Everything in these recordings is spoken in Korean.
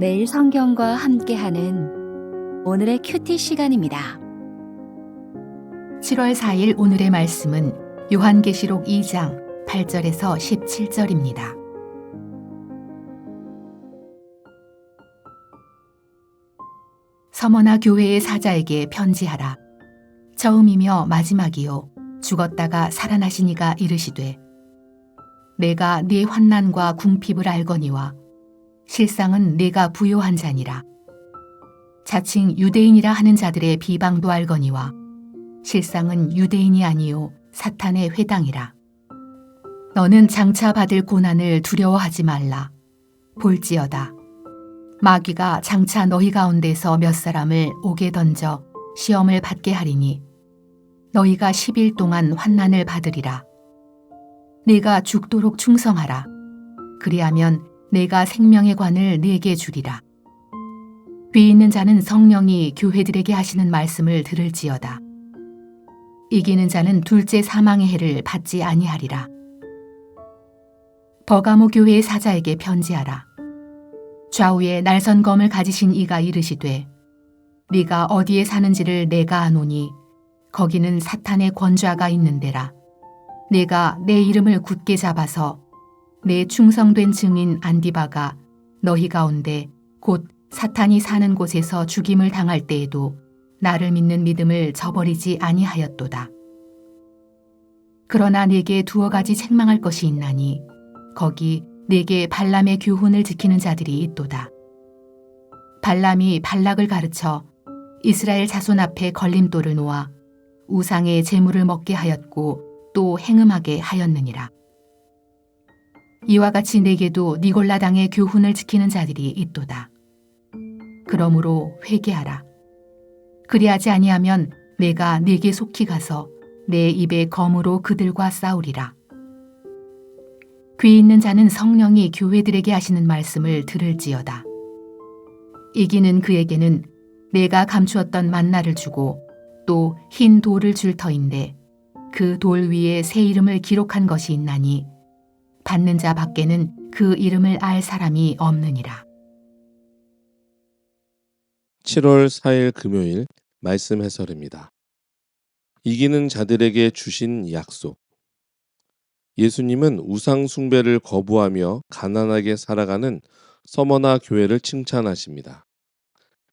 매일 성경과 함께하는 오늘의 큐티 시간입니다. 7월 4일 오늘의 말씀은 요한계시록 2장 8절에서 17절입니다. 서머나 교회의 사자에게 편지하라. 처음이며 마지막이요 죽었다가 살아나신 이가 이르시되 내가 네 환난과 궁핍을 알거니와 실상은 내가 부요한 자니라. 자칭 유대인이라 하는 자들의 비방도 알거니와 실상은 유대인이 아니요 사탄의 회당이라. 너는 장차 받을 고난을 두려워하지 말라. 볼지어다. 마귀가 장차 너희 가운데서 몇 사람을 옥에 던져 시험을 받게 하리니 너희가 10일 동안 환난을 받으리라. 네가 죽도록 충성하라. 그리하면 내가 생명의 관을 네게 주리라. 귀 있는 자는 성령이 교회들에게 하시는 말씀을 들을지어다. 이기는 자는 둘째 사망의 해를 받지 아니하리라. 버가모 교회의 사자에게 편지하라. 좌우에 날선 검을 가지신 이가 이르시되 네가 어디에 사는지를 내가 아노니 거기는 사탄의 권좌가 있는 데라. 내가 내 이름을 굳게 잡아서 내 충성된 증인 안디바가 너희 가운데 곧 사탄이 사는 곳에서 죽임을 당할 때에도 나를 믿는 믿음을 저버리지 아니하였도다. 그러나 내게 두어 가지 책망할 것이 있나니 거기 내게 발람의 교훈을 지키는 자들이 있도다. 발람이 발락을 가르쳐 이스라엘 자손 앞에 걸림돌을 놓아 우상의 재물을 먹게 하였고 또 행음하게 하였느니라. 이와 같이 내게도 니골라 당의 교훈을 지키는 자들이 있도다. 그러므로 회개하라. 그리하지 아니하면 내가 네게 속히 가서 내 입에 검으로 그들과 싸우리라. 귀 있는 자는 성령이 교회들에게 하시는 말씀을 들을지어다. 이기는 그에게는 내가 감추었던 만나를 주고 또 흰 돌을 줄 터인데 그 돌 위에 새 이름을 기록한 것이 있나니 받는 자 밖에는 그 이름을 알 사람이 없느니라. 7월 4일 금요일 말씀 해설입니다. 이기는 자들에게 주신 약속. 예수님은 우상 숭배를 거부하며 가난하게 살아가는 서머나 교회를 칭찬하십니다.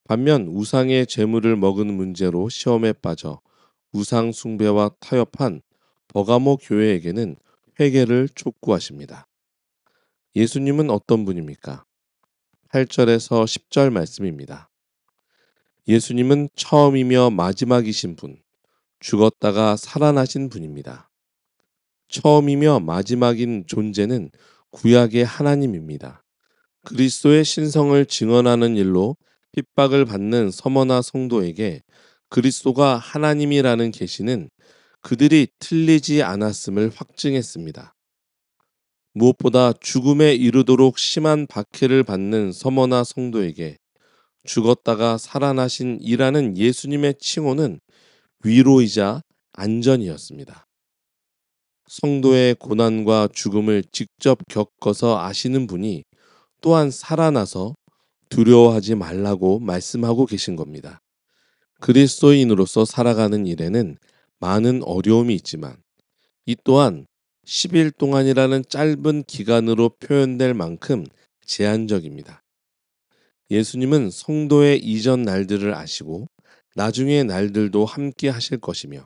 반면 우상의 재물을 먹은 문제로 시험에 빠져 우상 숭배와 타협한 버가모 교회에게는 회개를 촉구하십니다. 예수님은 어떤 분입니까? 8절에서 10절 말씀입니다. 예수님은 처음이며 마지막이신 분, 죽었다가 살아나신 분입니다. 처음이며 마지막인 존재는 구약의 하나님입니다. 그리스도의 신성을 증언하는 일로 핍박을 받는 서머나 성도에게 그리스도가 하나님이라는 계시는 그들이 틀리지 않았음을 확증했습니다. 무엇보다 죽음에 이르도록 심한 박해를 받는 서머나 성도에게 죽었다가 살아나신 이라는 예수님의 칭호는 위로이자 안전이었습니다. 성도의 고난과 죽음을 직접 겪어서 아시는 분이 또한 살아나서 두려워하지 말라고 말씀하고 계신 겁니다. 그리스도인으로서 살아가는 일에는 많은 어려움이 있지만 이 또한 10일 동안이라는 짧은 기간으로 표현될 만큼 제한적입니다. 예수님은 성도의 이전 날들을 아시고 나중의 날들도 함께 하실 것이며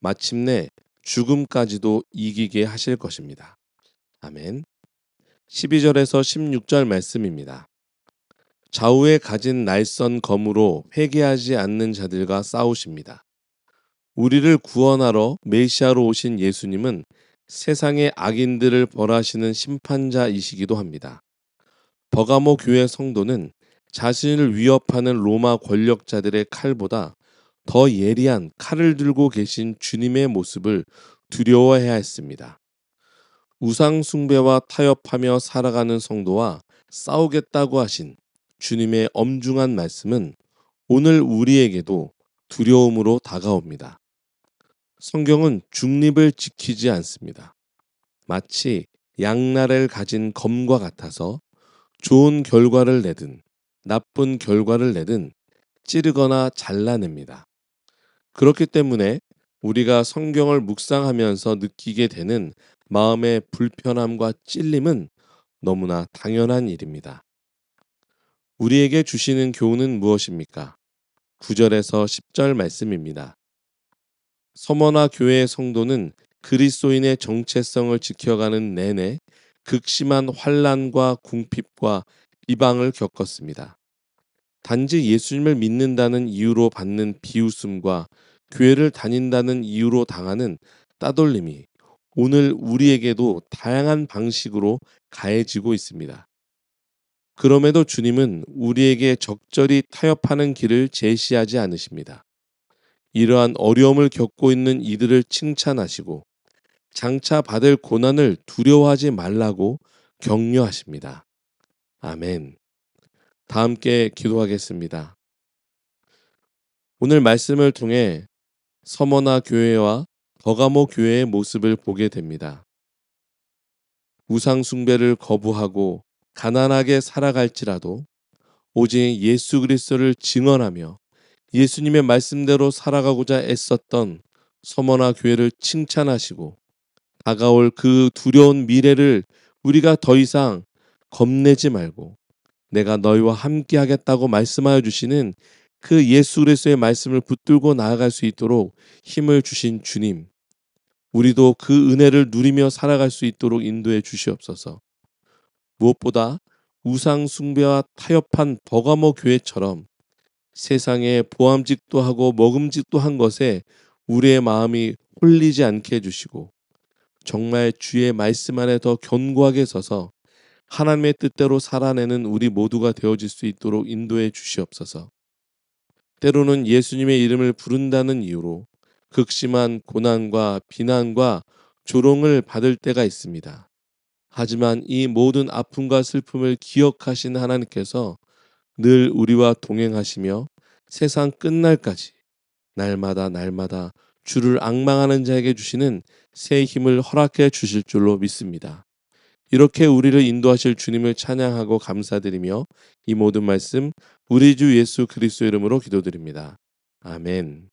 마침내 죽음까지도 이기게 하실 것입니다. 아멘. 12절에서 16절 말씀입니다. 좌우에 가진 날선 검으로 회개하지 않는 자들과 싸우십니다. 우리를 구원하러 메시아로 오신 예수님은 세상의 악인들을 벌하시는 심판자이시기도 합니다. 버가모 교회 성도는 자신을 위협하는 로마 권력자들의 칼보다 더 예리한 칼을 들고 계신 주님의 모습을 두려워해야 했습니다. 우상숭배와 타협하며 살아가는 성도와 싸우겠다고 하신 주님의 엄중한 말씀은 오늘 우리에게도 두려움으로 다가옵니다. 성경은 중립을 지키지 않습니다. 마치 양날을 가진 검과 같아서 좋은 결과를 내든 나쁜 결과를 내든 찌르거나 잘라냅니다. 그렇기 때문에 우리가 성경을 묵상하면서 느끼게 되는 마음의 불편함과 찔림은 너무나 당연한 일입니다. 우리에게 주시는 교훈은 무엇입니까? 9절에서 10절 말씀입니다. 서머나 교회의 성도는 그리스도인의 정체성을 지켜가는 내내 극심한 환란과 궁핍과 비방을 겪었습니다. 단지 예수님을 믿는다는 이유로 받는 비웃음과 교회를 다닌다는 이유로 당하는 따돌림이 오늘 우리에게도 다양한 방식으로 가해지고 있습니다. 그럼에도 주님은 우리에게 적절히 타협하는 길을 제시하지 않으십니다. 이러한 어려움을 겪고 있는 이들을 칭찬하시고 장차 받을 고난을 두려워하지 말라고 격려하십니다. 아멘. 다 함께 기도하겠습니다. 오늘 말씀을 통해 서머나 교회와 버가모 교회의 모습을 보게 됩니다. 우상숭배를 거부하고 가난하게 살아갈지라도 오직 예수 그리스도를 증언하며 예수님의 말씀대로 살아가고자 애썼던 서머나 교회를 칭찬하시고 다가올 그 두려운 미래를 우리가 더 이상 겁내지 말고 내가 너희와 함께 하겠다고 말씀하여 주시는 그 예수 그리스도의 말씀을 붙들고 나아갈 수 있도록 힘을 주신 주님 우리도 그 은혜를 누리며 살아갈 수 있도록 인도해 주시옵소서. 무엇보다 우상 숭배와 타협한 버가모 교회처럼 세상에 보암직도 하고 먹음직도 한 것에 우리의 마음이 홀리지 않게 해주시고 정말 주의 말씀 안에 더 견고하게 서서 하나님의 뜻대로 살아내는 우리 모두가 되어질 수 있도록 인도해 주시옵소서. 때로는 예수님의 이름을 부른다는 이유로 극심한 고난과 비난과 조롱을 받을 때가 있습니다. 하지만 이 모든 아픔과 슬픔을 기억하신 하나님께서 늘 우리와 동행하시며 세상 끝날까지 날마다 날마다 주를 악망하는 자에게 주시는 새 힘을 허락해 주실 줄로 믿습니다. 이렇게 우리를 인도하실 주님을 찬양하고 감사드리며 이 모든 말씀 우리 주 예수 그리스도 이름으로 기도드립니다. 아멘.